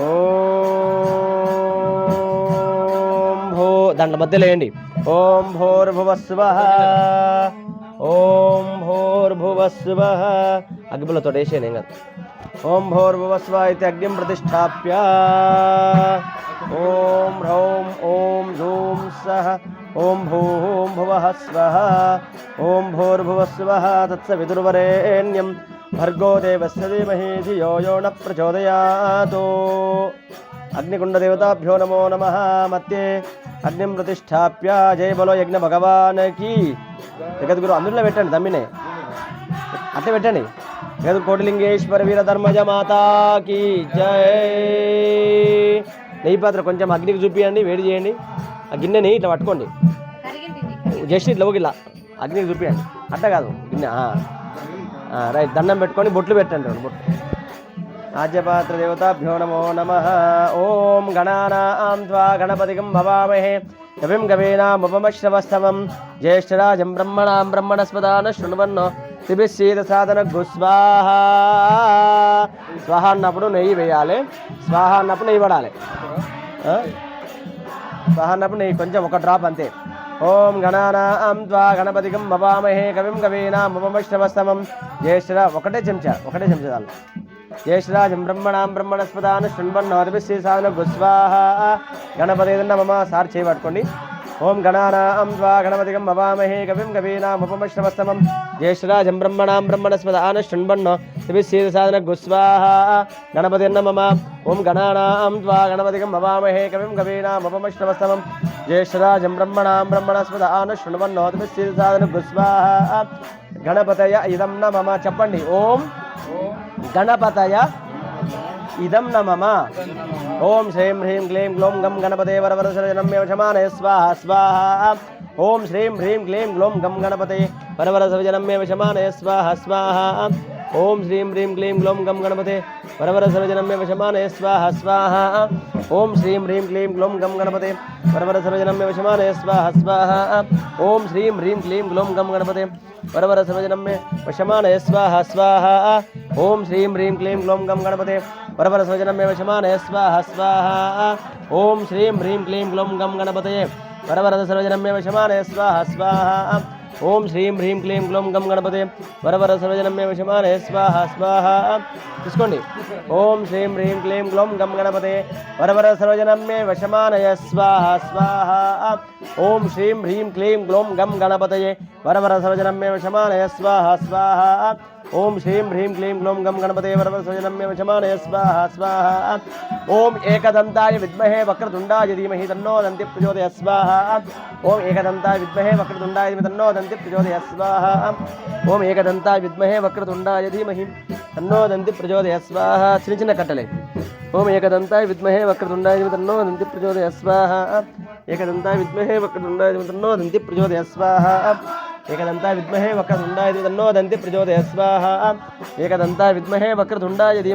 ఓం భో దాంట్లో మధ్యలో వేయండి. ఓం భోర్భువస్వ ఓం భోర్భువస్వ అగ్నిపులతో వేసేయండి ఏం కాదు ఓం భోర్భువస్వ అయితే అగ్నిం ప్రతిష్టాప్య. ఓం హ్రౌం ఓం ధూం సహ. ఓం భూం భువ స్వ ఓం భోర్భువ తత్స విదుర్వరేణ్యం. భర్గో దేవస్య ధీమహి ధియో యో న ప్రచోదయాతు. అగ్నికుండదేవతాభ్యో నమో నమ. మత్తే అగ్నిం ప్రతిష్టాప్య జయ బలో యజ్ఞ భగవానికి. జగద్గురు అందులో పెట్టండి తమ్మినే. అట్లా పెట్టండి. జగద్ కోటిలింగేశ్వర వీర ధర్మజ మాతాకి జై. నెయ్యి పాత్ర కొంచెం అగ్నికి చూపియండి వేడి చేయండి. ఆ గిన్నెని ఇట్లా పట్టుకోండి. జస్ట్ ఇట్లా ఇలా అగ్నికి చూపియండి. అట్ట కాదు గిన్నె రైట్ దండం పెట్టుకొని బొట్లు పెట్టండి రెండు బొట్లు. ఆజ్యపాత్ర దేవతాభ్యో నమో నమ. ఓం గణానాం త్వా గణపతిగం భవామహే. కవిం గవేనాముపమశ్రవస్తవం. జ్యేష్ఠరాజం బ్రహ్మణాం బ్రహ్మణస్పదాన శృణ్వన్నో. తిభిశీత సాధన గుస్వాహ స్వాహ అన్నప్పుడు నెయ్యి వేయాలి. స్వాహ అన్నప్పుడు నెయ్యి పడాలి. స్వాహ అన్నప్పుడు నెయ్యి కొంచెం ఒక డ్రాప్ అంతే. ఓం గణానాం ద్వా గణపతికం భవామహే కవిం కవీనాం గవేనాముపమశ్రవస్తవం జ్యేష్ఠరా ఒకటే చెంచా ఒకటే చెంచా చాలు. జ్యేష్ఠరాజం బ్రహ్మణాం బ్రహ్మణస్పదాన శృణ్వన్నోతిభి శ్రీ సాధన గుస్వాహ గణపతి మమ సార్ చేయి పట్టుకోండి. ఓం గణానాం ద్వా గణపతికం భవామహే కవిం కవీనాం కవీనాముపమశ్రవస్తమం జ్యేష్ఠరాజం బ్రహ్మణాం బ్రహ్మణస్పదాన శృణ్వన్నో శ్రీ సాధన గుస్వాహ గణపతి మమ ఓం గణానాం ద్వా గణపతికం భవామహే కవిం కవీనాముపమశ్రవస్తమం జ్యేష్ఠరాజం బ్రహ్మణాం బ్రహ్మణస్పదాన శృణ్వన్నో తిభి గుస్వాహ గణపతయ ఇదం న మమ చెప్పండి. ఓం గణపతయ ఇదం న మమ ఓం శ్రీం హ్రీం క్లీం గ్లోం గం గణపతే వరవరసరజనమ్య క్షమానయ స్వాహ స్వాహ। ఓం శ్రీం హ్రీం క్లీం గ్లోం గం గణపతే వరవరసరజనమ్య క్షమానయ స్వాహ స్వాహ। ఓం శ్రీం హ్రీం క్లీం గ్లోం గం గణపతే వరవరసరజనమ్య వశమానయ స్వాహ స్వాహ ఓం శ్రీం హ్రీం క్లీం గ్లోం గం గణపతే వరవరసరజనమ్య వశమానయ స్వాహ స్వాహ ఓం శ్రీం హ్రీం క్లీం గ్లోం గం గణపతే వరవర సర్వజనమ్మే వశమానయ స్వాహ స్వాహ ఓం శ్రీం హ్రీం క్లీం గ్లోం గం గణపతే వరవర సర్వజనమ్మే వశమానయ స్వాహ స్వాహ ఓం శ్రీం హ్రీం క్లీం గ్లోం గం గణపతయే వరవరద సర్వజనమ్మే వశమానయ స్వాహ స్వాహ ఓం శ్రీం హ్రీం క్లీం గ్లోం గం గణపతే వరవర సర్వజనం మే వశమానయ స్వాహ స్వాహ. తీసుకోండి. ఓం శ్రీం హ్రీం క్లీం గ్లోం గం గణపతే వరవర సర్వజనం మే విషమానయ. స్వాహ స్వాహ. ఓం శ్రీం హ్రీం క్లీం గ్లోం గం గణపతయే వరవర సర్వజనం మే విషమానయ. స్వాహ స్వాహ. ఓం శ్రీం హ్రీం క్లీం గ్లోం గం గణపతే వరవర సర్వజనం మే విషమానయ. స్వాహ స్వాహ. ఓం ఏకదంతాయ విద్మహే వక్రతుండాయ ధీమహి తన్నో దంతి ప్రచోదయ స్వాహ. ఓం ఏకదంతాయ విద్మహే వక్రతుండాయ ధీమహి తన్నో దంతి ప్రచోదయ స్వాహ ఓం ఏకదంతా విద్మహే వక్రతుండాయ ధీమహి. తన్నో దంతి ప్రచోదయ స్వాహ చిన్న చిన్న కట్టలే. ఓం ఏకదంతాయ విద్మహే వక్రతుండాయ తన్నో దంతి ప్రచోదయ స్వాహ ఏకదంతాయ విద్మహే వక్రతుండాయ తన్నో దంతి ప్రచోదయ స్వాహ ఏకదంతాయ విద్మహే వక్రతుండాయ తన్నో దంతి ప్రచోదయ స్వాహ ఏకదంతాయ విద్మహే వక్రతుండాయ